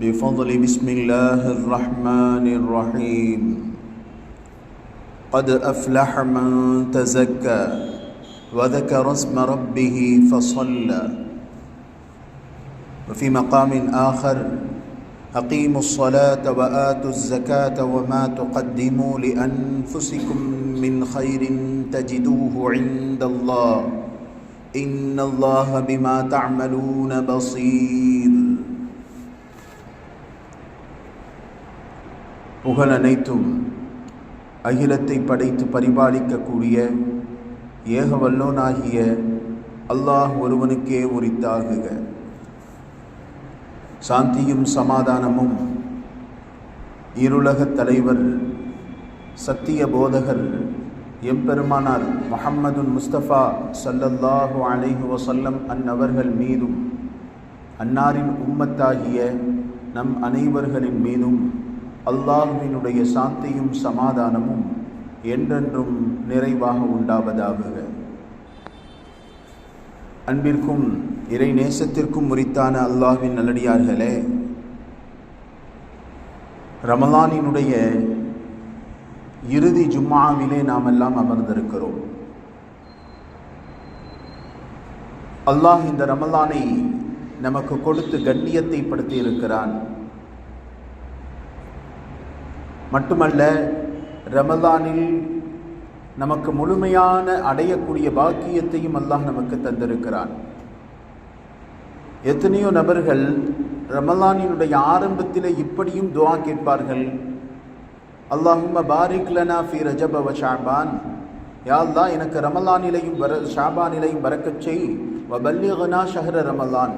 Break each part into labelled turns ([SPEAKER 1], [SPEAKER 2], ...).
[SPEAKER 1] بفضل بسم الله الرحمن الرحيم. قد أفلح من تزكى وذكر اسم ربه فصلى. وفي مقام آخر أقيموا الصلاة وآتوا الزكاة وما تقدموا لأنفسكم من خير تجدوه عند الله. إن الله بما تعملون بصير. புகழ் அனைத்தும் அகிலத்தை படைத்து பரிபாலிக்கக்கூடிய ஏகவல்லோனாகிய அல்லாஹ் ஒருவனுக்கே உரித்தாகுக. சாந்தியும் சமாதானமும் இருலகத் தலைவர் சத்திய போதகர் எம்பெருமானார் முஹம்மதுன் முஸ்தபா சல்லல்லாஹு அலைஹு வசல்லம் அந்நவர்கள் மீதும் அன்னாரின் உம்மத்தாகிய நம் அனைவர்களின் மீதும் அல்லாஹுவினுடைய சாந்தியும் சமாதானமும் என்றென்றும் நிறைவாக உண்டாவதாகுக அன்பிற்கும் இறை நேசத்திற்கும் முறித்தான அல்லாஹ்வின் நல்லடியார்களே ரமலானினுடைய இறுதி ஜும்மாவிலே நாம் எல்லாம் அமர்ந்திருக்கிறோம். அல்லாஹ் இந்த ரமலானை நமக்கு கொடுத்து கண்ணியத்தை படுத்தி இருக்கிறான் மட்டுமல்ல ரமலானில் நமக்கு முழுமையான அடையக்கூடிய பாக்கியத்தையும் அல்லாஹ் நமக்கு தந்திருக்கிறான். எத்தனையோ நபர்கள் ரமலானினுடைய ஆரம்பத்தில் இப்படியும் துவா கேட்பார்கள். அல்லாஹும்ம பாரிக் லனா ஃபி ரஜப வ ஷாபான். யாழ்லா எனக்கு ரமலானிலையும் வர ஷாபானிலையும் வரக்கச் செய். வ பல்லிகனா ஷஹர ரமலான்.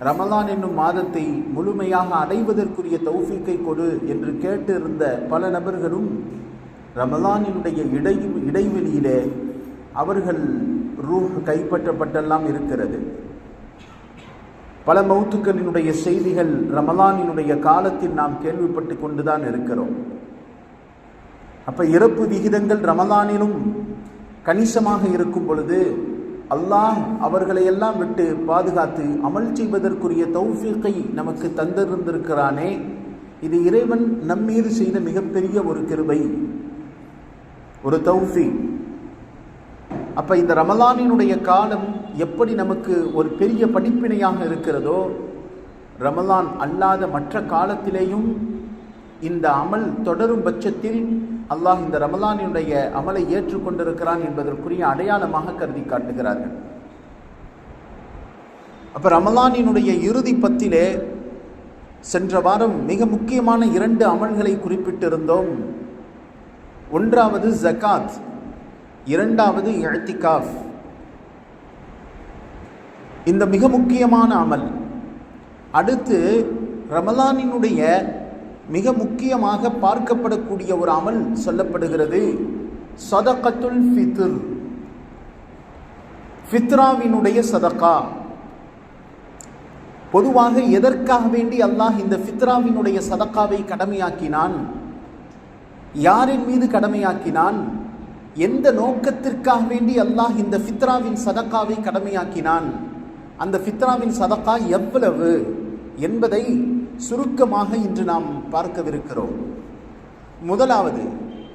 [SPEAKER 1] ரமலான் என்னும் மாதத்தை முழுமையாக அடைவதற்குரிய தௌஃபீக்கை கொடு என்று கேட்டிருந்த பல நபர்களும் ரமலானினுடைய இடை இடைவெளியிலே அவர்கள் ரூஹ் கைப்பற்றப்பட்டெல்லாம் இருக்கிறது. பல மௌத்துக்களினுடைய செய்திகள் ரமலானினுடைய காலத்தில் நாம் கேள்விப்பட்டு கொண்டுதான் இருக்கிறோம். அப்ப இறப்பு விகிதங்கள் ரமலானிலும் கணிசமாக இருக்கும் பொழுது அல்லாஹ் அவர்களை எல்லாம் விட்டு பாதுகாத்து அமல் செய்வதற்குரிய தௌஃபீக்கை நமக்கு தந்திருந்திருக்கிறானே. இது இறைவன் நம்மீது செய்த மிகப்பெரிய ஒரு கிருபை. ஒரு தௌஃபி அப்போ இந்த ரமலானினுடைய காலம் எப்படி நமக்கு ஒரு பெரிய படிப்பினையாக இருக்கிறதோ ரமலான் அல்லாத மற்ற காலத்திலேயும் இந்த அமல் தொடரும் பட்சத்தில் அல்லாஹ் இந்த ரமலானினுடைய அமலை ஏற்றுக்கொண்டிருக்கிறான் என்பதற்குரிய அடையாளமாக கருதி காட்டுகிறார்கள். அப்போ ரமலானினுடைய இறுதி பத்திலே சென்ற வாரம் மிக முக்கியமான இரண்டு அமல்களை குறிப்பிட்டிருந்தோம். ஒன்றாவது ஜக்காத் இரண்டாவது எழுத்திகாஃப் இந்த மிக முக்கியமான அமல். அடுத்து ரமலானினுடைய மிக முக்கியமாக பார்க்கப்படக்கூடிய ஒரு அமல் சொல்லப்படுகிறது. சதகத்துல் ஃபித்ர். ஃபித்ராவினுடைய சதக்கா பொதுவாக எதற்காக வேண்டி அல்லாஹ் இந்த ஃபித்ராவினுடைய சதக்காவை கடமையாக்கினான்? யாரின் மீது கடமையாக்கினான்? எந்த நோக்கத்திற்காக வேண்டி அல்லாஹ் இந்த ஃபித்ராவின் சதக்காவை கடமையாக்கினான்? அந்த ஃபித்ராவின் சதக்கா எவ்வளவு என்பதை சுருக்கமாக இன்று நாம் பார்க்கவிருக்கிறோம். முதலாவது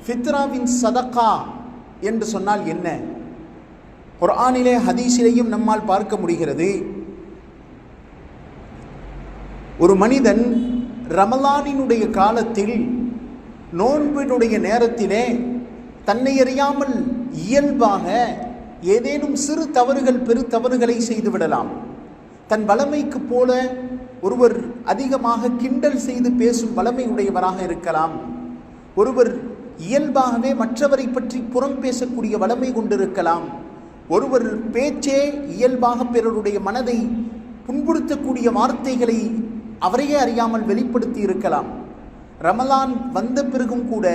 [SPEAKER 1] ஃபித்ராவின் சதக்கா என்று சொன்னால் என்ன? குர்ஆனிலே ஹதீஸிலேயும் நம்மால் பார்க்க முடிகிறது. ஒரு மனிதன் ரமலானினுடைய காலத்தில் நோன்பினுடைய நேரத்திலே தன்னை அறியாமல் இயல்பாக ஏதேனும் சிறு தவறுகள் பெரு தவறுகளை செய்துவிடலாம். தன் வளமைக்கு போல ஒருவர் அதிகமாக கிண்டல் செய்து பேசும் வளமை உடையவராக இருக்கலாம். ஒருவர் இயல்பாகவே மற்றவரை பற்றி புறம் பேசக்கூடிய வளமை கொண்டிருக்கலாம். ஒருவர் பேச்சே இயல்பாக பிறருடைய மனதை புண்படுத்தக்கூடிய வார்த்தைகளை அவரையே அறியாமல் வெளிப்படுத்தி இருக்கலாம். ரமலான் வந்த பிறகும் கூட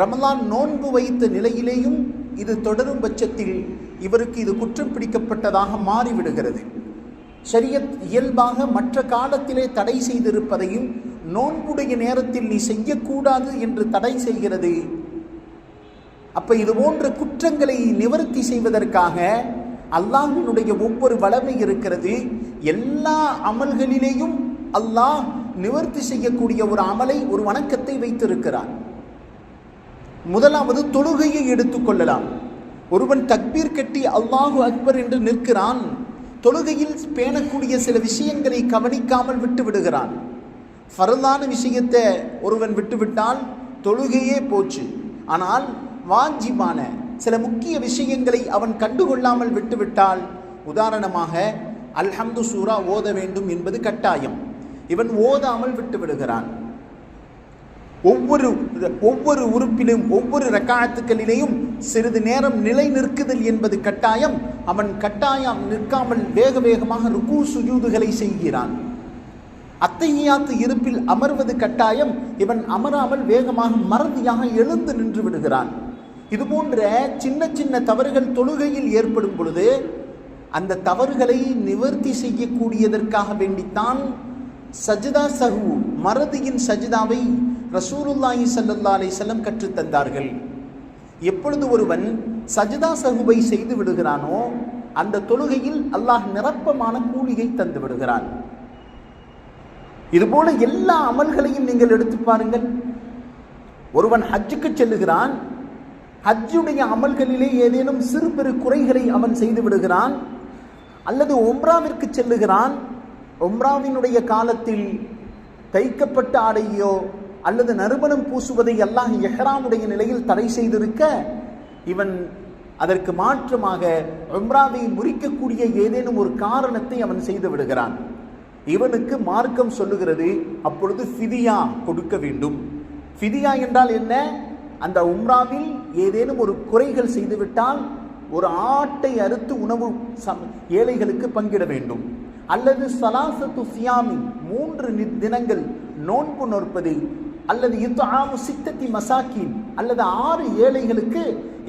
[SPEAKER 1] ரமலான் நோன்பு வைத்த நிலையிலேயும் இது தொடரும் பட்சத்தில் இவருக்கு இது குற்றம் பிடிக்கப்பட்டதாக மாறிவிடுகிறது. ஷரியத் இயல்பாக மற்ற காலத்திலே தடை செய்திருப்பதையும் நோன்புடைய நேரத்தில் நீ செய்யக்கூடாது என்று தடை செய்கிறது. அப்ப இது போன்ற குற்றங்களை நிவர்த்தி செய்வதற்காக அல்லாஹினுடைய ஒவ்வொரு வளமை இருக்கிறது. எல்லா அமல்களிலேயும் அல்லாஹ் நிவர்த்தி செய்யக்கூடிய ஒரு அமலை ஒரு வணக்கத்தை வைத்திருக்கிறான். முதலாவது தொழுகையை எடுத்துக்கொள்ளலாம் ஒருவன் தக்பீர் கட்டி அல்லாஹு அக்பர் என்று நிற்கிறான். தொழுகையில் பேணக்கூடிய சில விஷயங்களை கவனிக்காமல் விட்டு விடுகிறான். ஃபரதான விஷயத்தை ஒருவன் விட்டுவிட்டால் தொழுகையே போச்சு. ஆனால் வாஜிபான சில முக்கிய விஷயங்களை அவன் கண்டுகொள்ளாமல் விட்டுவிட்டால் உதாரணமாக அல்ஹம்து சூரா ஓத வேண்டும் என்பது கட்டாயம். இவன் ஓதாமல் விட்டு விடுகிறான். ஒவ்வொரு ஒவ்வொரு உறுப்பிலும் ஒவ்வொரு ரக்காயத்துக்களிலேயும் சிறிது நேரம் நிலை நிற்குதல் என்பது கட்டாயம். அவன் கட்டாயம் நிற்காமல் வேக வேகமாக ருக்கு சுஜூதுகளை செய்கிறான். அத்தையாத்து இருப்பில் அமர்வது கட்டாயம். இவன் அமராமல் வேகமாக மறதியாக எழுந்து நின்று விடுகிறான். இது போன்ற சின்ன சின்ன தவறுகள் தொழுகையில் ஏற்படும் பொழுது அந்த தவறுகளை நிவர்த்தி செய்யக்கூடியதற்காக வேண்டித்தான் சஜிதா சகு மறதியின் சஜிதாவை ரசூலுல்லாஹி சல்லா அலை செல்லம் கற்றுத்தந்தார்கள். எப்பொழுது ஒருவன் சஜிதா சகுபை செய்து விடுகிறானோ அந்த தொழுகையில் அல்லாஹ் நிரப்பமான கூலியை தந்து விடுகிறான். இதுபோல எல்லா அமல்களையும் நீங்கள் எடுத்து பாருங்கள். ஒருவன் ஹஜ்ஜுக்கு செல்லுகிறான் ஹஜ்ஜுடைய அமல்களிலே ஏதேனும் சிறு பெரு குறைகளை அவன் செய்து விடுகிறான் அல்லது ஒம்ராவிற்கு செல்லுகிறான் ஒம்ராவினுடைய காலத்தில் தைக்கப்பட்ட ஆடையோ அல்லது நறுமணம் பூசுவதை அல்லாஹ் எஹ்ராமுடைய நிலையில் தடை செய்திருக்க இவன் அதற்கு மாற்றமாக உம்ராவை முறிக்கக்கூடிய ஏதேனும் ஒரு காரணத்தை அவன் செய்து விடுகிறான். இவனுக்கு மார்க்கம் சொல்லுகிறது அப்பொழுது ஃபிதியா கொடுக்க வேண்டும். ஃபிதியா என்றால் என்ன? அந்த உம்ராவில் ஏதேனும் ஒரு குறைகள் செய்துவிட்டால் ஒரு ஆட்டை அறுத்து உணவு ஏழைகளுக்கு பங்கிட வேண்டும். அல்லது சலாசத்து சியாமி மூன்று தினங்கள் நோன்பு நோற்பது அல்லது இத்தாமு சித்தத்தி மசாக்கின் அல்லது ஆறு ஏழைகளுக்கு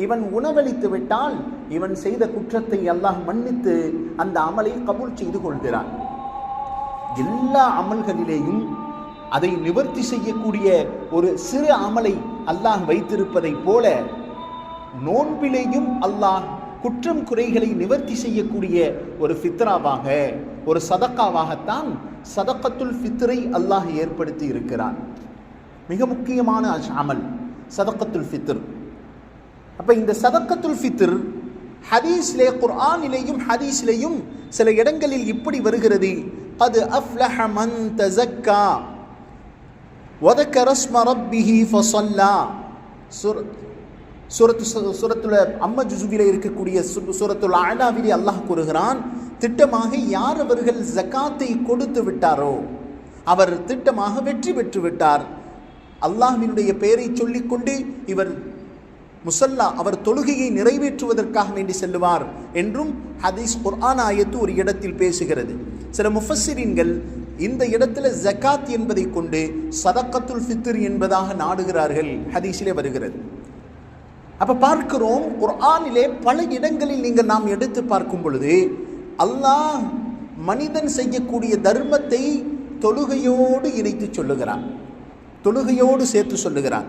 [SPEAKER 1] இவன் உணவளித்து விட்டால் இவன் செய்த குற்றத்தை அல்லாஹ் மன்னித்து அந்த அமலை கபூல் செய்து கொள்கிறான். எல்லா அமல்களிலேயும் அதை நிவர்த்தி செய்யக்கூடிய ஒரு சிறு அமலை அல்லாஹ் வைத்திருப்பதைப் போல நோன்பிலேயும் அல்லாஹ் குற்றம் குறைகளை நிவர்த்தி செய்யக்கூடிய ஒரு ஃபித்ராவாக ஒரு சதக்காவாகத்தான் சதக்கத்துல் ஃபித்ரை அல்லாஹ் ஏற்படுத்தி இருக்கிறான். மிக முக்கியமான அமல் சதக்கத்துல் ஃபித்ர். அப்போ இந்த சதக்கத்துல் ஃபித்ர் ஹதீஸ்லே குர்ஆனிலேயும் ஹதீஸ்லேயும் சில இடங்களில் இப்படி வருகிறது. அது அஃப்லஹ மன் தசக்கா ஒதக்கரஸ்ம ரப்பிஹி ஃபசல்லா சுர் சூரத்து சூரத்துல அம்ம ஜுசுவில இருக்கக்கூடிய சூரத்துல ஆலாவிலே அல்லாஹ் கூறுகிறான் திட்டமாக யார் அவர்கள் ஜக்காத்தை கொடுத்து விட்டாரோ அவர் திட்டமாக வெற்றி பெற்று விட்டார். அல்லாஹ்வினுடைய பெயரை சொல்லிக்கொண்டு இவர் முசல்லா அவர் தொழுகையை நிறைவேற்றுவதற்காக வேண்டி செல்லுவார் என்றும் ஹதீஸ் குர்ஆன் ஆயத்து ஒரு இடத்தில் பேசுகிறது. சில முஃபஸ்ஸிரின்கள் இந்த இடத்துல ஜகாத் என்பதை கொண்டு சதக்கத்துல் ஃபித்ர் என்பதாக நாடுகிறார்கள் ஹதீஸிலே வருகிறது. அப்போ பார்க்கிறோம் குர்ஆனிலே பல இடங்களில் நீங்கள் நாம் எடுத்து பார்க்கும் பொழுது அல்லாஹ் மனிதன் செய்யக்கூடிய தர்மத்தை தொழுகையோடு இணைத்து சொல்லுகிறான். தொழுகையோடு சேர்த்து சொல்லுகிறான்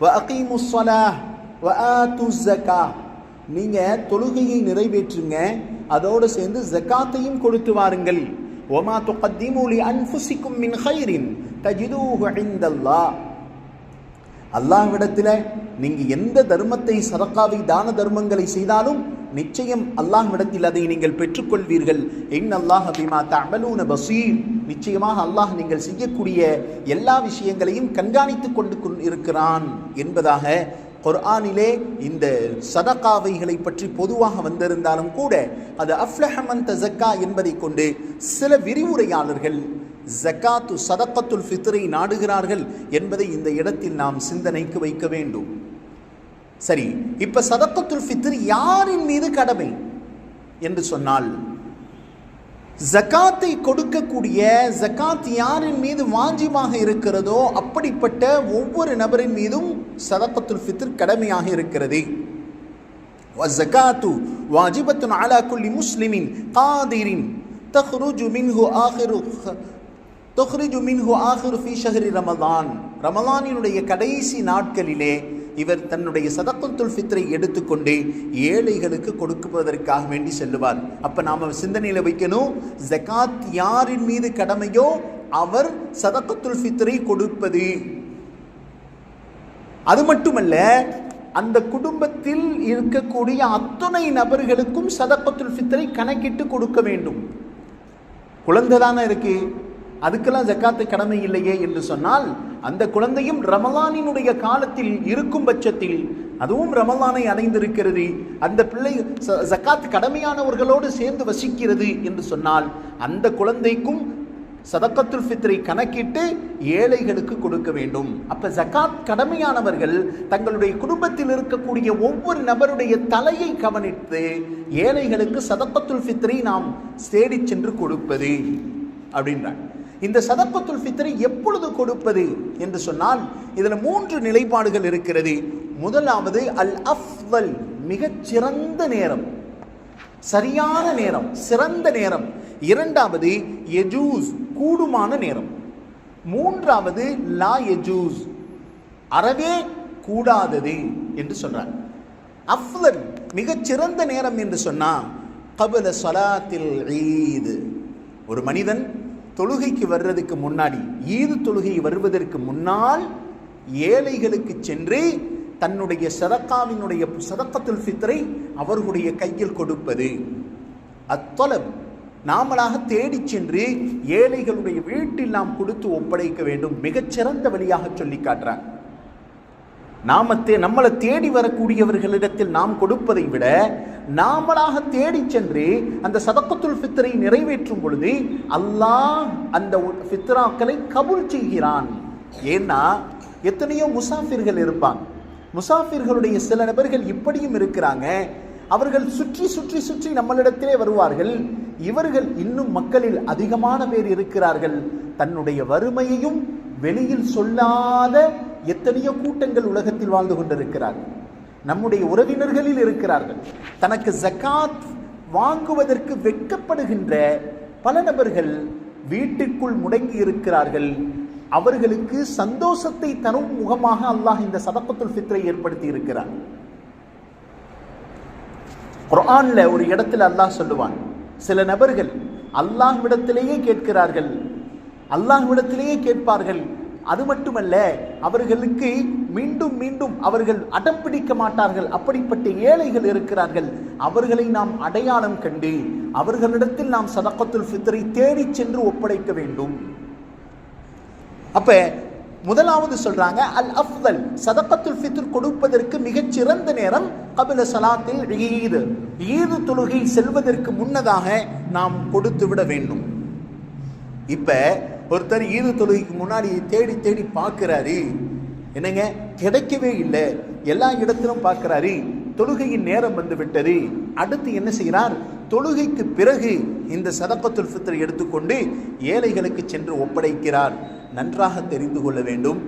[SPEAKER 1] வ அகீமு சலா வ ஆத்து நீங்கள் தொழுகையை நிறைவேற்றுங்க அதோடு சேர்ந்து ஜக்காத்தையும் கொடுத்து வாருங்கள். ஒமா துக்கத்தீமூலி அன்புசிக்கும் மின் ஹைரின் தஜிதூஹு இந்தல்லா அல்லாஹ்விடத்தில் நீங்கள் எந்த தர்மத்தை சதக்காவை தான தர்மங்களை செய்தாலும் நிச்சயம் அல்லாஹ்விடத்தில் அதை நீங்கள் பெற்றுக்கொள்வீர்கள். என் அல்லாஹ் அபிமா தமலூன பசீர். நிச்சயமாக அல்லாஹ் நீங்கள் செய்யக்கூடிய எல்லா விஷயங்களையும் கண்காணித்து கொண்டு இருக்கிறான் என்பதாக குர்ஆனிலே இந்த சதகாவைகளை பற்றி பொதுவாக வந்திருந்தாலும் கூட அது அஃப்லஹமன் தசக்கா என்பதை கொண்டு சில விரிவுரையாளர்கள் ஜக்காத்து சதக்கத்துல் ஃபித்ரை நாடுகிறார்கள் என்பதை இந்த இடத்தில் நாம் சிந்தனைக்கு வைக்க வேண்டும். சரி இப்போ சதக்கத்துல் ஃபித்ரி யாரின் மீது கடமை? என்று சொன்னால் ஜக்காத்தை கொடுக்கக்கூடிய ஜக்காத் யாரின் மீது வாஞ்சிமாக இருக்கிறதோ அப்படிப்பட்ட ஒவ்வொரு நபரின் மீதும் சதக்கத்துல் ஃபித்ர் கடமையாக இருக்கிறது. வசகாத்து வாஜிபத்து அலா குல்லி முஸ்லிமின் காதிரின் தஹ்ருஜு மின்ஹு ஆஹிரு தொஹ்ரிஜு மின்ஹு ஆஹிர் ஃபி ஷஹ்ரி ரமதான் ரமதானினுடைய கடைசி நாட்களிலே இவர் தன்னுடைய சதக்கத்துல் ஃபித்ரை எடுத்துக்கொண்டு ஏழைகளுக்கு கொடுக்குவதற்காக வேண்டி செல்லுவார். அப்போ நாம் சிந்தனையில் வைக்கணும் ஜக்காத் யாரின் மீது கடமையோ அவர் சதக்கத்துல் ஃபித்ரை கொடுப்பது. அது மட்டுமல்ல அந்த குடும்பத்தில் இருக்கக்கூடிய அத்துணை நபர்களுக்கும் சதக்கத்துல் ஃபித்ரை கணக்கிட்டு கொடுக்க வேண்டும். குழந்தை தானே இருக்குது அதுக்கெல்லாம் ஜக்காத்து கடமை இல்லையே என்று சொன்னால் அந்த குழந்தையும் ரமலானினுடைய காலத்தில் இருக்கும் பட்சத்தில் அதுவும் ரமலானை அடைந்திருக்கிறது. அந்த பிள்ளை ச- கடமையானவர்களோடு சேர்ந்து வசிக்கிறது என்று சொன்னால் அந்த குழந்தைக்கும் சதக்கத்துல் ஃபித்ரை கணக்கிட்டு ஏழைகளுக்கு கொடுக்க வேண்டும். அப்ப ஜகாத் கடமையானவர்கள் தங்களுடைய குடும்பத்தில் இருக்கக்கூடிய ஒவ்வொரு நபருடைய தலையை கவனித்து ஏழைகளுக்கு சதக்கத்துல் ஃபித்ரை நாம் தேடி சென்று கொடுப்பது அப்படின்றாங்க. இந்த சதக்கத்துல் ஃபித்ரை எப்பொழுது கொடுப்பது என்று சொன்னால் இதில் மூன்று நிலைப்பாடுகள் இருக்கிறது. முதலாவது அல் அஃவல் மிகச் சிறந்த நேரம். சரியான நேரம் சிறந்த நேரம். இரண்டாவது எஜூஸ் கூடுமான நேரம். மூன்றாவது லா எஜூஸ் அறவே கூடாதது என்று சொல்றாங்க அஃலல் மிகச்சிறந்த நேரம் என்று சொன்னா கபல சலாத்தில் ஈது. ஒரு மனிதன் தொழுகைக்கு வர்றதுக்கு முன்னாடி ஈது தொழுகை வருவதற்கு முன்னால் ஏழைகளுக்கு சென்று தன்னுடைய சதக்காவினுடைய சதக்கத்துல் ஃபித்ரை அவர்களுடைய கையில் கொடுப்பது. அத்தொலப் நாமளாக தேடிச் சென்று ஏழைகளுடைய வீட்டில் நாம் கொடுத்து ஒப்படைக்க வேண்டும். மிகச்சிறந்த வழியாக சொல்லி காட்டுறான். நாம தே நம்மளை தேடி வரக்கூடியவர்களிடத்தில் நாம் கொடுப்பதை விட நாமளாக தேடிச் சென்று அந்த சதக்கத்துல் ஃபித்ரை நிறைவேற்றும் பொழுது அல்லாஹ் அந்த ஃபித்ராக்களை கபூல் செய்கிறான். ஏன்னா எத்தனையோ முசாஃபிர்கள் இருப்பாங்க. முசாஃபிர்களுடைய சில நபர்கள் இப்படியும் இருக்கிறாங்க. அவர்கள் சுற்றி சுற்றி சுற்றி நம்மளிடத்திலே வருவார்கள். இவர்கள் இன்னும் மக்களில் அதிகமான பேர் இருக்கிறார்கள். தன்னுடைய வறுமையையும் வெளியில் சொல்லாத எத்தனையோ கூட்டங்கள் உலகத்தில் வாழ்ந்து கொண்டிருக்கிறார்கள் நம்முடைய உறவினர்களில் இருக்கிறார்கள். தனக்கு ஜக்காத் வாங்குவதற்கு வெட்கப்படுகின்ற பல நபர்கள் வீட்டிற்குள் முடங்கி இருக்கிறார்கள். அவர்களுக்கு சந்தோஷத்தை தரும் முகமாக அல்லாஹ் இந்த சதக்கத்துல் ஃபித்ரை ஏற்படுத்தி இருக்கிறார் குரான்ல ஒரு இடத்துல அல்லாஹ் சொல்லுவான். சில நபர்கள் அல்லாஹ்விடத்திலேயே கேட்கிறார்கள். அல்லாஹ்விடத்திலேயே கேட்பார்கள். அது மட்டுமல்ல அவர்களுக்கு மீண்டும் மீண்டும் அவர்கள் அடம் பிடிக்க மாட்டார்கள். அப்படிப்பட்ட ஏழைகள் இருக்கிறார்கள். அவர்களை நாம் அடையாளம் கண்டு அவர்களிடத்தில் நாம் சதக்கத்துல் ஃபித்ரை தேடிச் சென்று ஒப்படைக்க வேண்டும். அப்ப முதலாவது சொல்றாங்க அல் அஃதல். சதக்கத்துல் ஃபித்ர் கொடுப்பதற்கு மிகச்சிறந்த நேரம் கபில சலாத்தில் ஈது. ஈது தொழுகை செல்வதற்கு முன்னதாக நாம் கொடுத்து விட வேண்டும். இப்போ ஒருத்தர் ஈது தொழுகைக்கு முன்னாடி தேடி தேடி பார்க்குறாரு. என்னங்க? கிடைக்கவே இல்லை. எல்லா இடத்திலும் பார்க்குறாரு. தொழுகையின் நேரம் வந்து விட்டது. அடுத்து என்ன செய்கிறார்? தொழுகைக்கு பிறகு இந்த சதப்பத்துல் ஃபித்ரை எடுத்துக்கொண்டு ஏழைகளுக்கு சென்று ஒப்படைக்கிறார். நன்றாக தெரிந்து கொள்ள வேண்டும்.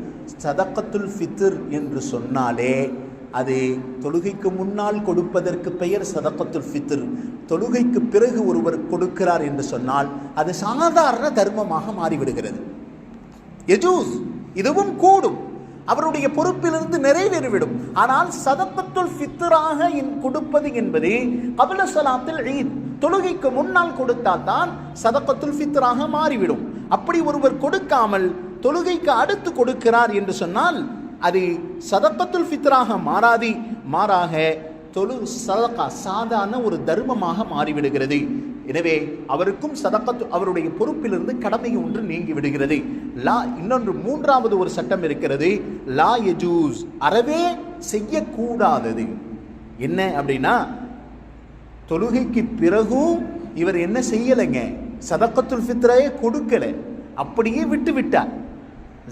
[SPEAKER 1] சதக்கத்துல் ஃபித்ர் என்று சொன்னாலே அது தொழுகைக்கு முன்னால் கொடுப்பதற்கு பெயர் சதக்கத்துல் ஃபித்ர். தொழுகைக்கு பிறகு ஒருவர் கொடுக்கிறார் என்று சொன்னால் அது சாதாரண தர்மமாக மாறிவிடுகிறது. எஜூஸ் இதுவும் கூடும். அவருடைய பொறுப்பிலிருந்து நிறைவேறிவிடும். ஆனால் சதக்கத்துல் ஃபித்ராக கொடுப்பது என்பது கபில சலாத்தில் ஈத். தொழுகைக்கு முன்னால் கொடுத்தால் தான் சதக்கத்துல் ஃபித்ராக மாறிவிடும். அப்படி ஒருவர் கொடுக்காமல் தொழுகைக்கு அடுத்து கொடுக்கிறார் என்று சொன்னால் அது சதக்கத்துல் ஃபித்ராக மாறாதி மாறாக தொழு சதக்கா சாதாரண ஒரு தர்மமாக மாறிவிடுகிறது. எனவே அவருக்கும் சதக்கத்து அவருடைய பொறுப்பிலிருந்து கடமை ஒன்று நீங்கி விடுகிறது லா இன்னொன்று மூன்றாவது ஒரு சட்டம் இருக்கிறது. லா எஜூஸ் அறவே செய்யக்கூடாதது. என்ன அப்படின்னா தொழுகைக்கு பிறகும் இவர் என்ன செய்யலைங்க? சதக்கத்துல் ஃபித்ரையே கொடுக்கல. அப்படியே விட்டு விட்டார்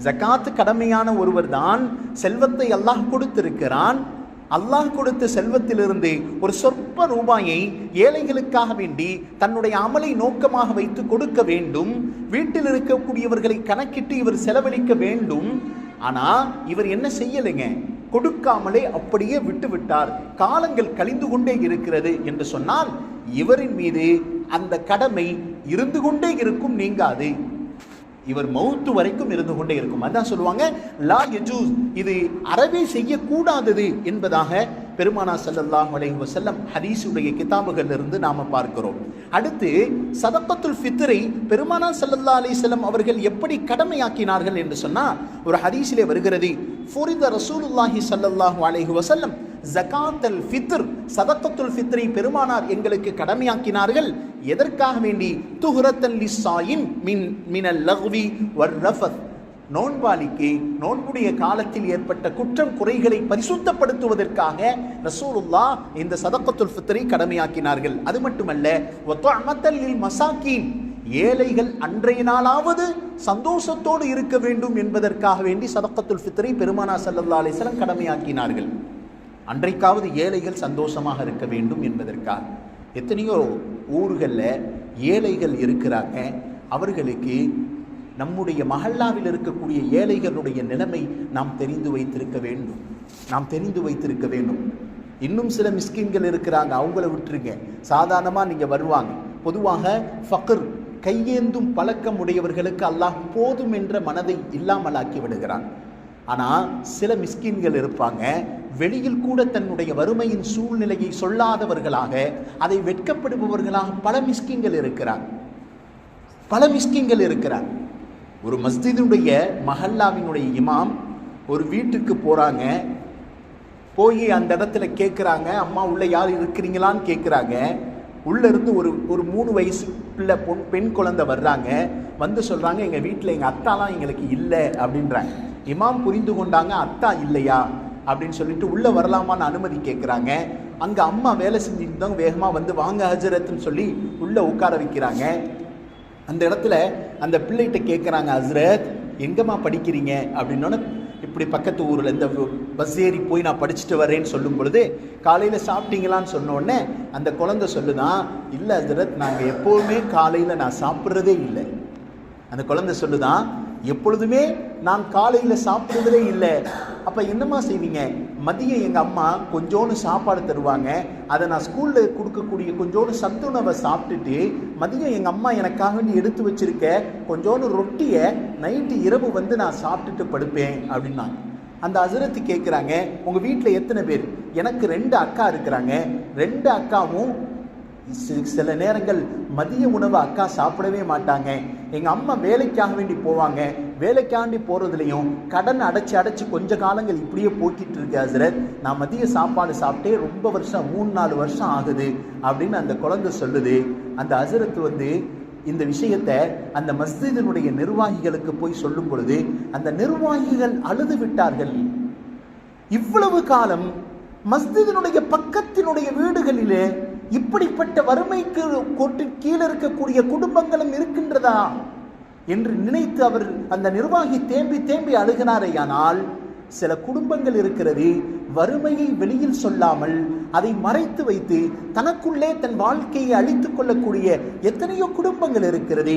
[SPEAKER 1] ஜகாத்து கடமையான ஒருவர் தான் செல்வத்தை அல்லாஹ் கொடுத்திருக்கிறான். அல்லாஹ் கொடுத்த செல்வத்திலிருந்து ஒரு சொற்ப ரூபாயை ஏழைகளுக்காக வேண்டி தன்னுடைய அமலை நோக்கமாக வைத்து கொடுக்க வேண்டும். வீட்டில் இருக்கக்கூடியவர்களை கணக்கிட்டு இவர் செலவழிக்க வேண்டும். ஆனால் இவர் என்ன செய்யலைங்க? கொடுக்காமலே அப்படியே விட்டு விட்டார் காலங்கள் கழிந்து கொண்டே இருக்கிறது என்று சொன்னால் இவரின் மீது அந்த கடமை இருந்து கொண்டே இருக்கும் நீங்காது. இவர் மௌத்து வரைக்கும் இருந்து கொண்டே இருக்கும். அதான் சொல்லுவாங்க லா யஜூஸ் இது அறவே செய்யக்கூடாதது. என்பதாக பெருமானா சல்லல்லாஹ் அலைஹி செல்லம் ஹதீஸுடைய கிதாபுகள் இருந்து நாம பார்க்கிறோம். அடுத்து சதப்பத்துல் ஃபித்ரை பெருமானா சல்லல்லா அலைஹி செல்லம் அவர்கள் எப்படி கடமையாக்கினார்கள் என்று சொன்னால் ஒரு ஹதீஸிலே வருகிறது. ஃபுரித ரசூலுல்லாஹி சல்லல்லாஹு அலைஹி செல்லம் ஜகாத்தல் ஃபித்ர் சதக்கத்துல் ஃபித்ரை பெருமானார் எங்களுக்கு கடமையாக்கினார்கள். எதற்காக வேண்டி? துஹரத்தன் லிஸ்ஸாயின் மின் மினல் லஹ்வி வர் ரஃபத். நோன்பாளிக்கு நோன்புடைய காலத்தில் ஏற்பட்ட குற்றம் குறைகளை பரிசுத்தப்படுத்துவதற்காக ரசூலுல்லா இந்த சதக்கத்துல் ஃபித்ரை கடமையாக்கினார்கள். அது மட்டுமல்ல ஒத்தஅமத்தல் இல் மசாக்கீன். ஏழைகள் அன்றைய நாளாவது சந்தோஷத்தோடு இருக்க வேண்டும் என்பதற்காக வேண்டி சதக்கத்துல் ஃபித்ரை பெருமானா சல்லல்லா அலைஹி கடமையாக்கினார்கள். அன்றைக்காவது ஏழைகள் சந்தோஷமாக இருக்க வேண்டும் என்பதற்காக. எத்தனையோ ஊர்களில் ஏழைகள் இருக்கிறாங்க. அவர்களுக்கு நம்முடைய மஹல்லாவில் இருக்கக்கூடிய ஏழைகளுடைய நிலைமை நாம் தெரிந்து வைத்திருக்க வேண்டும். நாம் தெரிந்து வைத்திருக்க வேண்டும். இன்னும் சில மிஸ்கின்கள் இருக்கிறாங்க. அவங்கள விட்டுருங்க. சாதாரணமாக நீங்கள் வருவாங்க. பொதுவாக ஃபக்கர் கையேந்தும் பழக்கம் உடையவர்களுக்கு அல்லாஹ் போதும் என்ற மனதை இல்லாமலாக்கி விடுகிறான். ஆனால் சில மிஸ்கின்கள் இருப்பாங்க. வெளியில் கூட தன்னுடைய வறுமையின் சூழ்நிலையை சொல்லாதவர்களாக அதை வெட்கப்படுபவர்களாக பல மிஸ்கிங்கள் இருக்கிறார். பல மிஸ்கிங்கள் இருக்கிறார். ஒரு மஸ்ஜிதினுடைய மஹல்லாவினுடைய இமாம் ஒரு வீட்டுக்கு போகிறாங்க போய் அந்த இடத்துல கேட்குறாங்க அம்மா உள்ள யார் இருக்கிறீங்களான்னு கேட்குறாங்க உள்ளேருந்து ஒரு ஒரு மூணு வயசு பிள்ளை பொன் பெண் குழந்தை வர்றாங்க. வந்து சொல்கிறாங்க எங்கள் வீட்டில் எங்கள் அத்தாலாம் எங்களுக்கு இல்லை அப்படின்றாங்க. இமாம் புரிந்து கொண்டாங்க அத்தா இல்லையா? அப்படின்னு சொல்லிட்டு உள்ளே வரலாமான்னு அனுமதி கேட்குறாங்க அங்கே அம்மா வேலை செஞ்சுட்டு இருந்தவங்க வேகமாக வந்து வாங்க ஹஜரத்னு சொல்லி உள்ளே உட்கார வைக்கிறாங்க. அந்த இடத்துல அந்த பிள்ளைகிட்ட கேட்குறாங்க ஹசரத் எங்கம்மா படிக்கிறீங்க? அப்படின்னோன்னு இப்படி பக்கத்து ஊரில் இந்த பஸ் ஏறி போய் நான் படிச்சுட்டு வரேன்னு சொல்லும் பொழுது காலையில் சாப்பிட்டீங்களான்னு சொன்னோடனே அந்த குழந்தை சொல்லுதான் இல்லை ஹசரத் நாங்கள் எப்போவுமே காலையில் நான் சாப்பிட்றதே இல்லை. அந்த குழந்தை சொல்லுதான் எப்பொழுதுமே நான் காலையில் சாப்பிட்றதே இல்லை. அப்போ என்னம்மா செய்வீங்க? மதியம் எங்கள் அம்மா கொஞ்சோண்டு சாப்பாடு தருவாங்க. அதை நான் ஸ்கூலில் கொடுக்கக்கூடிய கொஞ்சோண்டு சத்துணவை சாப்பிட்டுட்டு மதியம் எங்கள் அம்மா எனக்காக வேண்டி எடுத்து வச்சிருக்க கொஞ்சோண்டு ரொட்டியை நைட்டு இரவு வந்து நான் சாப்பிட்டுட்டு படுப்பேன் அப்படின்னாங்க. அந்த அசரத்து கேட்குறாங்க உங்கள் வீட்டில் எத்தனை பேர்? எனக்கு ரெண்டு அக்கா இருக்கிறாங்க. ரெண்டு அக்காவும் சில நேரங்கள் மதிய உணவு அக்கா சாப்பிடவே மாட்டாங்க. எங்க அம்மா வேலைக்காக வேண்டி போவாங்க. வேலைக்காண்டி போறதுலயும் கடன் அடைச்சு அடைச்சு கொஞ்ச காலங்கள் இப்படியே போக்கிட்டு இருக்கு ஹசரத். நான் மதிய சாப்பாடு சாப்பிட்டே ரொம்ப வருஷம் மூணு நாலு வருஷம் ஆகுது அப்படின்னு அந்த குழந்தை சொல்லுது. அந்த ஹசரத் வந்து இந்த விஷயத்தை அந்த மஸ்ஜிதினுடைய நிர்வாகிகளுக்கு போய் சொல்லும் பொழுது அந்த நிர்வாகிகள் அழுது விட்டார்கள். இவ்வளவு காலம் மஸ்ஜிதினுடைய பக்கத்தினுடைய வீடுகளிலே இப்படிப்பட்ட வறுமைக்கு கோட்டின் கீழே இருக்கக்கூடிய குடும்பங்களும் இருக்கின்றதா என்று நினைத்து அவர் அந்த நிர்வாகி தேம்பி தேம்பி அழுகினாரேயானால் சில குடும்பங்கள் இருக்கிறது வறுமையை வெளியில் சொல்லாமல் அதை மறைத்து வைத்து தனக்குள்ளே தன் வாழ்க்கையை அழித்துக் கொள்ளக்கூடிய எத்தனையோ குடும்பங்கள் இருக்கிறது.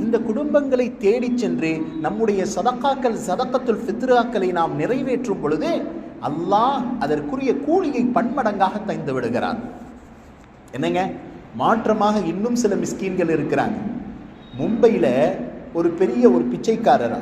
[SPEAKER 1] இந்த குடும்பங்களை தேடிச் சென்று நம்முடைய சதக்காக்கள் சதக்கத்துல் ஃபித்ராக்களை நாம் நிறைவேற்றும் பொழுது அல்லாஹ் அதற்குரிய கூலியை பன்மடங்காக தந்து விடுகிறான். என்னங்க? மாற்றமாக இன்னும் சில மிஸ்கீன்கள் இருக்கிறாங்க. மும்பையில் ஒரு பெரிய ஒரு பிச்சைக்காரரா.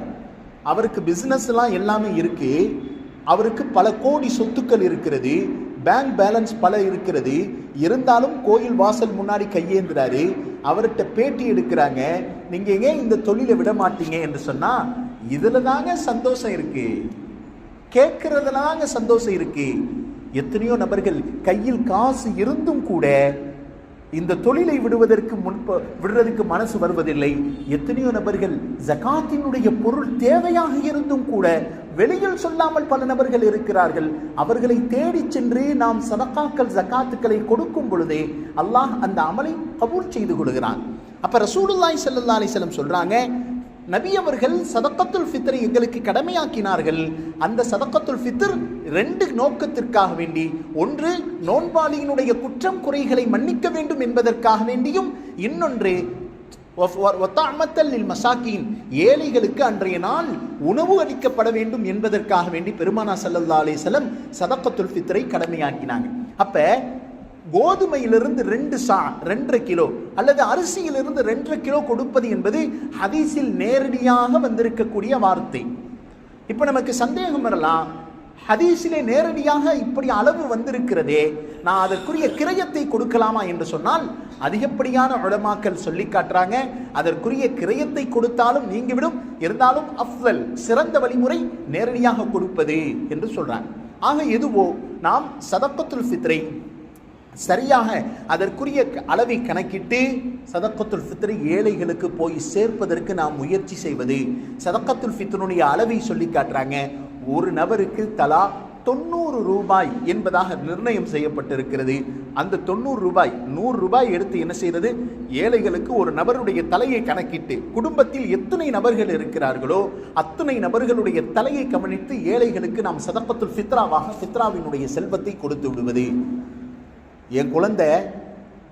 [SPEAKER 1] அவருக்கு பிஸ்னஸ்லாம் எல்லாமே இருக்குது அவருக்கு பல கோடி சொத்துக்கள் இருக்கிறது. பேங்க் பேலன்ஸ் பல இருக்கிறது. இருந்தாலும் கோயில் வாசல் முன்னாடி கையேந்துறாரு. அவர்கிட்ட பேட்டி எடுக்கிறாங்க. நீங்க ஏன் இந்த தொழிலை விட மாட்டீங்க என்று சொன்னா இதுல தாங்க சந்தோஷம் இருக்கு. கேட்கறதுல தாங்க சந்தோஷம் இருக்கு. எத்தனையோ நபர்கள் கையில் காசு இருந்தும் கூட இந்த தொழிலை விடுவதற்கு முன்ப விடுறதுக்கு மனசு வருவதில்லை. எத்தனையோ நபர்கள் ஜகாத்தினுடைய பொருள் தேவையாக இருந்தும் கூட வெளியில் சொல்லாமல் பல நபர்கள் இருக்கிறார்கள். அவர்களை தேடிச் சென்று நாம் சதக்காக்கள் ஜகாத்துக்களை கொடுக்கும் பொழுதே அல்லாஹ் அந்த அமலை கபூர் செய்து கொள்கிறான் அப்ப ரசூலுல்லாய் செல்லல்லா அலிசலம் சொல்றாங்க நபி அவர்கள் சதக்கத்துல் ஃபித்ரை எங்களுக்கு கடமையாக்கினார்கள். அந்த சதக்கத்துல் ஃபித்ர் ரெண்டு நோக்கத்திற்காக வேண்டி ஒன்று நோன்பாளியினுடைய குற்றம் குறைகளை மன்னிக்க வேண்டும் என்பதற்காக வேண்டியும் இன்னொன்று ஒத்தாமத்தல் மசாக்கின் ஏழைகளுக்கு அன்றைய நாள் உணவு அளிக்கப்பட வேண்டும் என்பதற்காக வேண்டி பெருமானா சல்லல்லா அலிசலம் சதக்கத்துல் ஃபித்ரை கடமையாக்கினாங்க. அப்ப கோதுமையிலிருந்து ரெண்டு சா ரெண்டரை கிலோ அல்லது அரிசியிலிருந்து ரெண்டரை கிலோ கொடுப்பது என்பது ஹதீஸில் நேரடியாக வந்திருக்கக்கூடிய வார்த்தை. இப்போ நமக்கு சந்தேகம் வரலாம் ஹதீஸிலே நேரடியாக இப்படி அளவு வந்திருக்கிறதே நான் அதற்குரிய கிரயத்தை கொடுக்கலாமா என்று சொன்னால் அதிகப்படியான உளமாக்கல் சொல்லி காட்டுறாங்க அதற்குரிய கிரயத்தை கொடுத்தாலும் நீங்கிவிடும் இருந்தாலும் அஃவல் சிறந்த வழிமுறை நேரடியாக கொடுப்பது என்று சொல்றாங்க. ஆக எதுவோ நாம் சதக்கத்துல் ஃபித்ரை சரியாக அதற்குரிய அளவை கணக்கிட்டு சதக்கத்துல் ஃபித்ரு ஏழைகளுக்கு போய் சேர்ப்பதற்கு நாம் முயற்சி செய்வது. சதக்கத்துல் ஃபித்ருடைய அளவை சொல்லி காட்டுறாங்க. ஒரு நபருக்கு தலா தொண்ணூறு ரூபாய் என்பதாக நிர்ணயம் செய்யப்பட்டிருக்கிறது. அந்த தொண்ணூறு ரூபாய் நூறு ரூபாய் எடுத்து என்ன செய்கிறது? ஏழைகளுக்கு ஒரு நபருடைய தலையை கணக்கிட்டு குடும்பத்தில் எத்தனை நபர்கள் இருக்கிறார்களோ அத்தனை நபர்களுடைய தலையை கவனித்து ஏழைகளுக்கு நாம் சதப்பத்துல் ஃபித்ராவாக ஃபித்ராவினுடைய செல்வத்தை கொடுத்து விடுவது. என் குழந்தை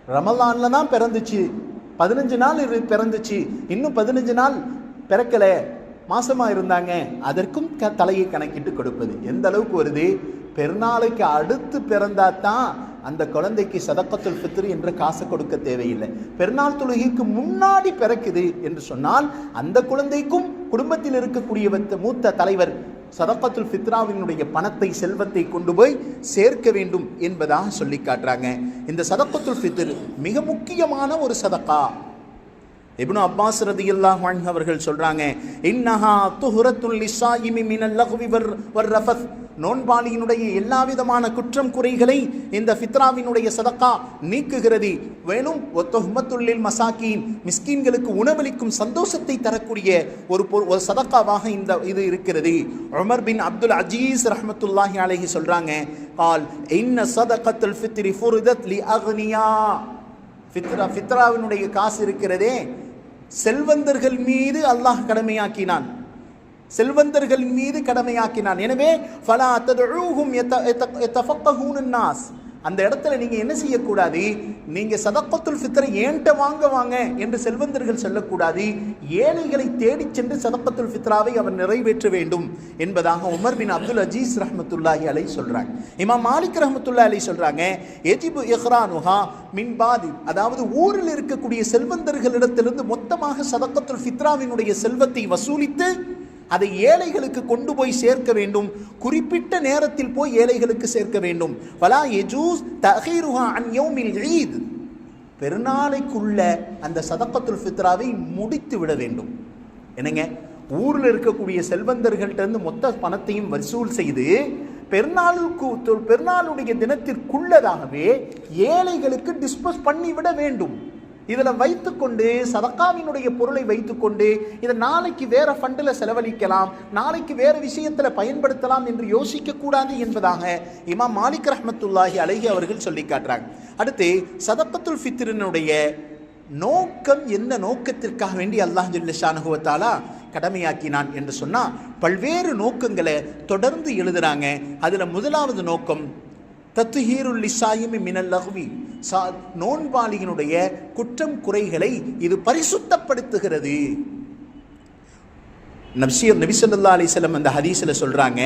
[SPEAKER 1] ரமலானில் தான் பிறந்துச்சு. பதினஞ்சு நாள் பிறந்துச்சு. இன்னும் பதினஞ்சு நாள் பிறக்கலை. மாசமாக இருந்தாங்க. அதற்கும் க தலையை கணக்கிட்டு கொடுப்பது. எந்த அளவுக்கு வருது? பெருநாளைக்கு அடுத்து பிறந்தா தான் அந்த குழந்தைக்கு சதக்கத்துல் ஃபித்ர் என்ற காசை கொடுக்க தேவையில்லை. பெருநாள் தொழுகைக்கு முன்னாடி பிறக்குது என்று சொன்னால் அந்த குழந்தைக்கும் குடும்பத்தில் இருக்கக்கூடிய மூத்த தலைவர் சதக்கத்துல் ஃபித்ராவினுடைய பணத்தை செல்வத்தை கொண்டு போய் சேர்க்க வேண்டும் என்பதாக சொல்லி காட்டுறாங்க. இந்த சதக்கத்துல் ஃபித்ர் மிக முக்கியமான ஒரு சதக்கா. இப்னு அப்பாஸ் ரதியல்லாஹு அன்ஹு அவர்கள் சொல்றாங்க இன்னஹா துஹுரத்துல் லிஸாயிமி மினல் லஹ்வி வர் வர் ரஃபத் நோன்பாளியினுடைய எல்லா விதமான குற்றம் குறைகளை இந்த ஃபித்ராவினுடைய சதக்கா நீக்குகிறது. வேணும் ஒத்தொஹ்மத்துள்ளில் மசாக்கீன். மிஸ்கீன்களுக்கு உணவளிக்கும் சந்தோஷத்தை தரக்கூடிய ஒரு பொரு- ஒரு சதக்காவாக இந்த இது இருக்கிறது. உமர் பின் அப்துல் அஜீஸ் ரஹ்மத்துல்லாஹி அலைஹி சொல்றாங்க கால் இன்ன சதக்கத்துல் ஃபித்ரி ஃபுரிதத் லி அக்னியா ஃபித்ரா ஃபித்ராவினுடைய காசு இருக்கிறதே செல்வந்தர்கள் மீது அல்லாஹ் கடமையாக்கினான். செல்வந்தர்கள் மீது கடமையாக்கினான். எனவே ஃபலா ததுஊஹும் நாஸ் அந்த இடத்துல நீங்கள் என்ன செய்யக்கூடாது? நீங்கள் சதக்கத்துல் ஃபித்ரை ஏன்ட்ட வாங்க வாங்க என்று செல்வந்தர்கள் சொல்லக்கூடாது. ஏழைகளை தேடிச் சென்று சதக்கத்துல் ஃபித்ராவை அவர் நிறைவேற்ற வேண்டும் என்பதாக உமர் பின் அப்துல் அஜீஸ் ரஹமத்துல்லாஹி அலை சொல்கிறாங்க இமாம் மாலிக் ரஹமத்துல்லா அலை சொல்கிறாங்க எஜிபு இஹ்ரானுஹா மின் பாதி. அதாவது ஊரில் இருக்கக்கூடிய செல்வந்தர்களிடத்திலிருந்து மொத்தமாக சதக்கத்துல் ஃபித்ராவினுடைய செல்வத்தை வசூலித்து அதை ஏழைகளுக்கு கொண்டு போய் சேர்க்க வேண்டும். குறிப்பிட்ட நேரத்தில் போய் ஏழைகளுக்கு சேர்க்க வேண்டும். வலா எஜூஸ் தஹீருஹா அன் யௌமில் ஈத். பெருநாளைக்குள்ள அந்த சதக்கத்துல் ஃபித்ராவை முடித்து விட வேண்டும். என்னங்க? ஊரில் இருக்கக்கூடிய செல்வந்தர்கள்ட்ட இருந்து மொத்த பணத்தையும் வசூல் செய்து பெருநாளுக்கு பெருநாளுடைய தினத்திற்குள்ளதாகவே ஏழைகளுக்கு டிஸ்பஸ் பண்ணி விட வேண்டும். இதில் வைத்துக்கொண்டு சதக்காவினுடைய பொருளை வைத்துக்கொண்டு இதை நாளைக்கு வேற ஃபண்டில் செலவழிக்கலாம் நாளைக்கு வேற விஷயத்தில் பயன்படுத்தலாம் என்று யோசிக்க கூடாது என்பதாக இமாம் மாலிக் ரஹமத்துல்லாஹி அழகி அவர்கள் சொல்லி காட்டுறாங்க. அடுத்து சதக்கத்துல் ஃபித்ரினுடைய நோக்கம் எந்த நோக்கத்திற்காக வேண்டி அல்லாஹ் ஜுல்லஷானுகுவத்தாலா கடமையாக்கினான் என்று சொன்னால் பல்வேறு நோக்கங்களை தொடர்ந்து எழுதுறாங்க. அதில் முதலாவது நோக்கம் தத்துஹீருல் லிசாயிமி மினல் லஹ்வி. சா நோன்பாளியினுடைய குற்றம் குறைகளை இது பரிசுத்தப்படுத்துகிறது. நப்சியர் நபி ஸல்லல்லாஹு அலைஹி அந்த ஹதீஸில் சொல்கிறாங்க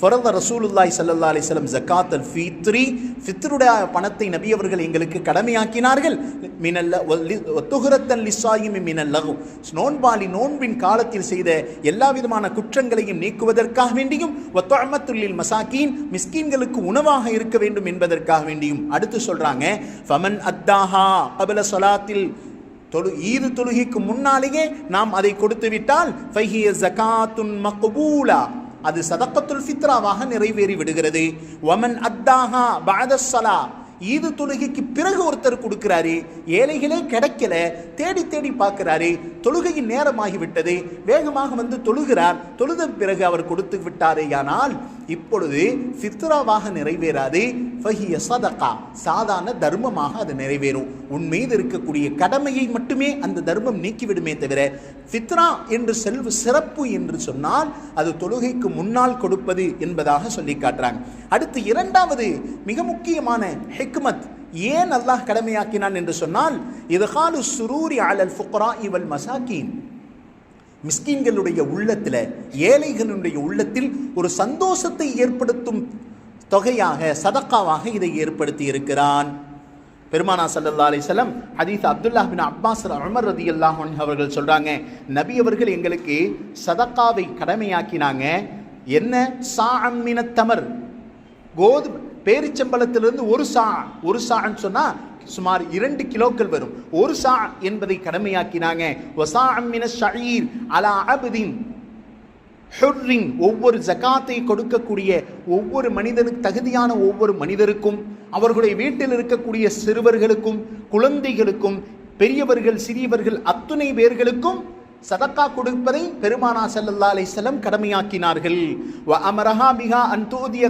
[SPEAKER 1] ஃபரத ரசூலுல்லாஹி சல்லா அலைஹி வஸல்லம் அல் ஃபித்ரி. ஃபித்ருடைய பணத்தை நபி அவர்கள் எங்களுக்கு கடமையாக்கினார்கள். மினல்ல துஹரத்தன் லிசாயிமி மினல்லகும் லகு நோன்பாளி நோன்பின் காலத்தில் செய்த எல்லா விதமான குற்றங்களையும் நீக்குவதற்காக வேண்டியும் வத்தஅமத்துல்லில் மசாக்கீன் மிஸ்கீன்களுக்கு உணவாக இருக்க வேண்டும் என்பதற்காக வேண்டியும். அடுத்து சொல்கிறாங்க ஃபமன் அத்தாஹா கபல சொலாத்தில் தொழு ஈது தொழுகைக்கு முன்னாலேயே நாம் அதை கொடுத்து விட்டால் ஃபைஹிய ஜகாத்துன் மக்பூலா. அது சதக்கத்துல் ஃபித்ராவாக நிறைவேறி விடுகிறது. வமன் அத்தாஹா பாதசலா ஈது தொழுகைக்கு பிறகு ஒருத்தர் கொடுக்கிறாரு ஏழைகளே கிடைக்கல தேடி தேடி பார்க்கிறாரு தொழுகையின் நேரமாகிவிட்டது. வேகமாக வந்து தொழுகிறார். தொழுத பிறகு அவர் கொடுத்து விட்டாரேயானால் இப்பொழுது சித்ராவாக நிறைவேறாது. ஃபஹிய சதகா. சாதாரண தர்மமாக அது நிறைவேறும். உன் மீது இருக்கக்கூடிய கடமையை மட்டுமே அந்த தர்மம் நீக்கிவிடுமே தவிர ஃபித்ரா என்று செல்வ சிறப்பு என்று சொன்னால் அது தொழுகைக்கு முன்னால் கொடுப்பது என்பதாக சொல்லி காட்டுறாங்க. அடுத்து இரண்டாவது மிக முக்கியமான ஹெக்மத். ஏன் அல்லாஹ் கடமையாக்கினான் என்று சொன்னால் இதுகாலு சுரூரி அலல் ஃபுக்ரா இவல் மசாக்கீன். மிஸ்கின்களுடைய உள்ளத்தில் ஏழைகளுடைய உள்ளத்தில் ஒரு சந்தோஷத்தை ஏற்படுத்தும் தொகையாக சதக்காவாக இதை ஏற்படுத்தி இருக்கிறான். பெருமானா சல்லா அலிசல்லம் ஹதீஸ் அப்துல்லா பின் அப்பாஸ் அமர் ரதி அவர்கள் சொல்கிறாங்க நபி அவர்கள் எங்களுக்கு சதக்காவை கடமையாக்கினாங்க. என்ன? சா அம்மின தமர். கோதுமை பேரிச்சம்பளத்திலிருந்து ஒரு சா ஒரு சான்னு சொன்னால் சுமார் இரண்டு கிலோக்கள் வரும். ஒரு சா என்பதை கடமையாக்கினாங்க. வசா அம்மின ஷயீர் அலா அபுதீன் ஹுர்ரின். ஒவ்வொரு ஜகாத்தை கொடுக்கக்கூடிய ஒவ்வொரு மனிதனுக்கு தகுதியான ஒவ்வொரு மனிதருக்கும் அவர்களுடைய வீட்டில் இருக்கக்கூடிய சிறுவர்களுக்கும் குழந்தைகளுக்கும் பெரியவர்கள் சிறியவர்கள் அத்துணை பேர்களுக்கும் சதக்கா கொடுப்பதை பெருமானா செல்லல்லா அலை செல்லம் கடமையாக்கினார்கள். வ அமரஹா மிகா அன்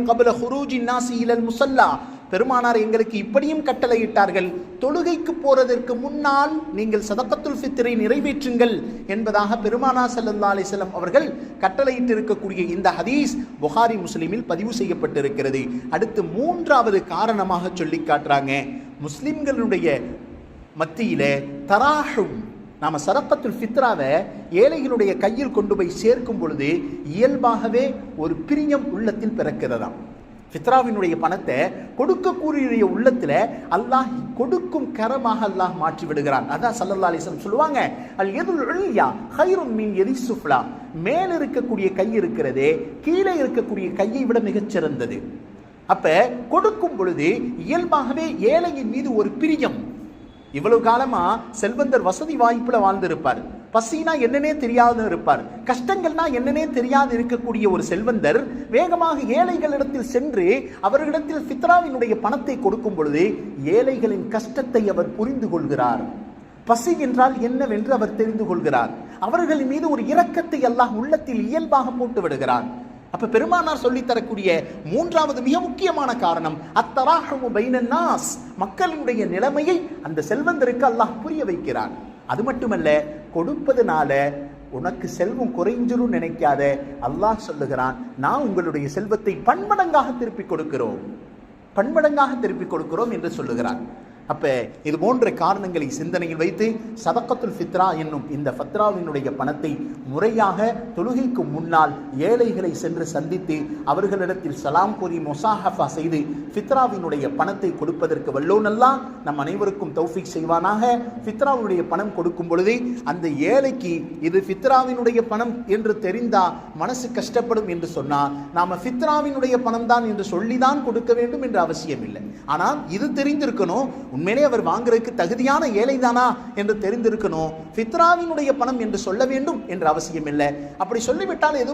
[SPEAKER 1] கபல ஹுரூஜி நாசி இலல் முசல்லா பெருமானார் எங்களுக்கு இப்படியும் கட்டளையிட்டார்கள். தொழுகைக்கு போறதற்கு முன்னால் நீங்கள் சதக்கத்துல் ஃபித்திரை நிறைவேற்றுங்கள் என்பதாக பெருமானா ஸல்லல்லாஹு அலைஹி அவர்கள் கட்டளையிட்டு இருக்கக்கூடிய இந்த ஹதீஸ் புகாரி முஸ்லீமில் பதிவு செய்யப்பட்டிருக்கிறது. அடுத்து மூன்றாவது காரணமாக சொல்லி காட்டுறாங்க. முஸ்லிம்களுடைய மத்தியில தராஹும் நாம் சரக்கத்துல் ஃபித்ராவை ஏழைகளுடைய கையில் கொண்டு போய் சேர்க்கும் பொழுது இயல்பாகவே ஒரு பிரியம் உள்ளத்தில் பிறக்கிறதாம். ஃபித்ராவினுடைய பணத்தை கொடுக்கக்கூடிய உள்ளத்தில் அல்லாஹ் கொடுக்கும் கரமாக அல்லாஹ் மாற்றி விடுகிறான். அதான் சல்லல்லா அலிஸ்லம் சொல்லுவாங்க அல் எதுல் உல்யா ஹைரும் மீன் எதி சுஃப்லா. மேல் இருக்கக்கூடிய கை இருக்கிறதே கீழே இருக்கக்கூடிய கையை விட மிகச்சிறந்தது அப்போ அப்ப கொடுக்கும் பொழுது இயல்பாகவே ஏழையின் மீது ஒரு பிரியம் இவ்வளவு காலமா செல்வந்தர் வசதி வாய்ப்புல வாழ்ந்திருப்பார். பசினா என்னன்னே தெரியாத இருப்பார். கஷ்டங்கள்னா என்னன்னே தெரியாது இருக்கக்கூடிய ஒரு செல்வந்தர் வேகமாக ஏழைகளிடத்தில் சென்று அவர்களிடத்தில் சித்ராவினுடைய பணத்தை கொடுக்கும் பொழுது ஏழைகளின் கஷ்டத்தை அவர் புரிந்து கொள்கிறார். பசி என்றால் என்னவென்று அவர் தெரிந்து கொள்கிறார். அவர்களின் மீது ஒரு இரக்கத்தை எல்லாம் உள்ளத்தில் இயல்பாக போட்டு விடுகிறார். அப்ப பெருமானார் சொல்லி தரக்கூடிய மூன்றாவது மிக முக்கியமான காரணம் அத்தராகமு பைனன்னாஸ் மக்களுடைய நிலைமையை அந்த செல்வந்தருக்கு அல்லாஹ் புரிய வைக்கிறார் அது மட்டுமல்ல கொடுப்பதனால உனக்கு செல்வம் குறைஞ்சிரும் நினைக்காத அல்லாஹ் சொல்லுகிறான் நான் உங்களுடைய செல்வத்தை பன்மடங்காக திருப்பிக் கொடுக்கிறோம். பன்மடங்காக திருப்பிக் கொடுக்கிறோம் என்று சொல்லுகிறான். அப்ப இது போன்ற காரணங்களை சிந்தனையில் வைத்து சதக்கத்துல் ஃபித்ரா என்னும் இந்த ஃபத்ராவினுடைய பணத்தை முறையாக தொழுகைக்கு முன்னால் ஏழைகளை சென்று சந்தித்து அவர்களிடத்தில் சலாம் கூறி மொசாஹஃபா செய்து ஃபித்ராவினுடைய பணத்தை கொடுப்பதற்கு வல்லோனல்லா நம் அனைவருக்கும் தௌஃபிக் செய்வானாக. ஃபித்ராவினுடைய பணம் கொடுக்கும் பொழுது அந்த ஏழைக்கு இது ஃபித்ராவினுடைய பணம் என்று தெரிந்தா மனசு கஷ்டப்படும் என்று சொன்னால் நாம ஃபித்ராவினுடைய பணம் தான் என்று சொல்லிதான் கொடுக்க வேண்டும் என்று அவசியம் இல்லை ஆனால் இது தெரிந்திருக்கணும் உண்மையிலே அவர் வாங்குறதுக்கு தகுதியான ஏழைதானா என்று தெரிந்திருக்கணும். ஃபித்ராவினுடைய பணம் என்று சொல்ல வேண்டும் என்ற அவசியம் இல்லை அப்படி சொல்லிவிட்டால் எதுவும்